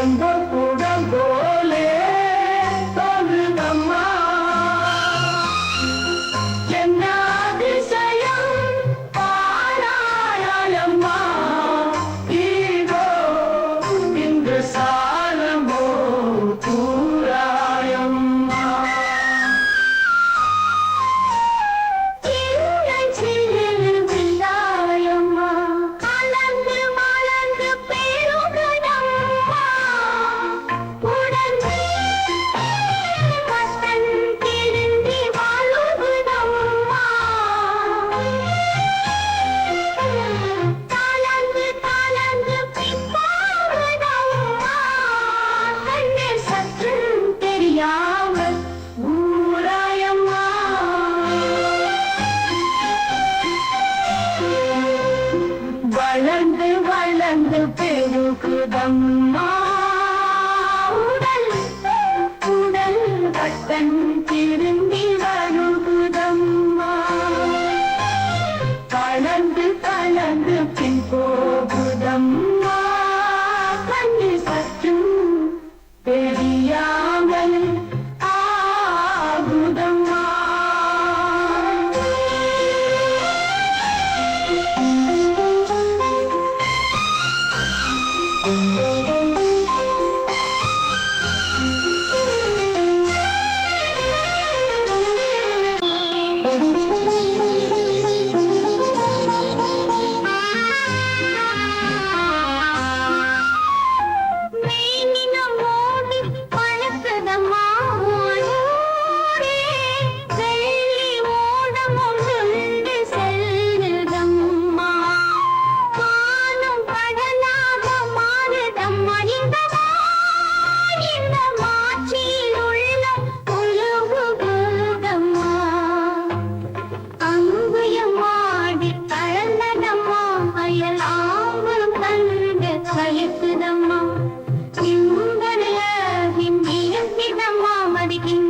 and பெருகுதம்மா உடல் உடல் button திரு Charlie King.